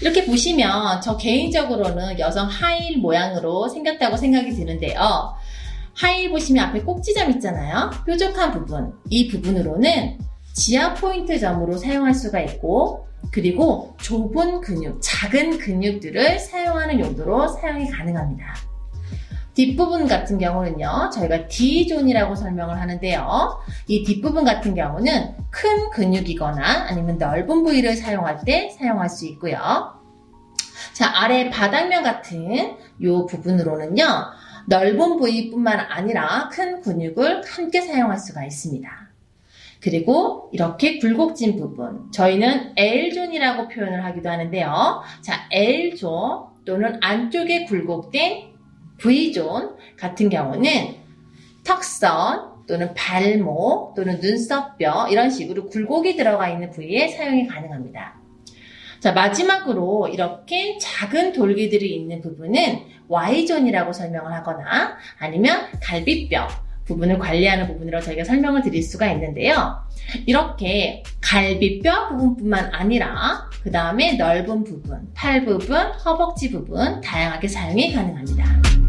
이렇게 보시면 저 개인적으로는 여성 하일 모양으로 생겼다고 생각이 드는데요. 하일 보시면 앞에 꼭지점 있잖아요. 뾰족한 부분. 이 부분으로는 지하 포인트 점으로 사용할 수가 있고 그리고 좁은 근육, 작은 근육들을 사용하는 용도로 사용이 가능합니다. 뒷부분 같은 경우는요, 저희가 D존이라고 설명을 하는데요. 이 뒷부분 같은 경우는 큰 근육이거나 아니면 넓은 부위를 사용할 때 사용할 수 있고요. 자, 아래 바닥면 같은 이 부분으로는요, 넓은 부위뿐만 아니라 큰 근육을 함께 사용할 수가 있습니다. 그리고 이렇게 굴곡진 부분, 저희는 L존이라고 표현을 하기도 하는데요. 자, L존 또는 안쪽에 굴곡된 V존 같은 경우는 턱선 또는 발목 또는 눈썹뼈 이런 식으로 굴곡이 들어가 있는 부위에 사용이 가능합니다. 자, 마지막으로 이렇게 작은 돌기들이 있는 부분은 Y존이라고 설명을 하거나 아니면 갈비뼈 부분을 관리하는 부분으로 저희가 설명을 드릴 수가 있는데요. 이렇게 갈비뼈 부분뿐만 아니라 그 다음에 넓은 부분, 팔 부분, 허벅지 부분 다양하게 사용이 가능합니다.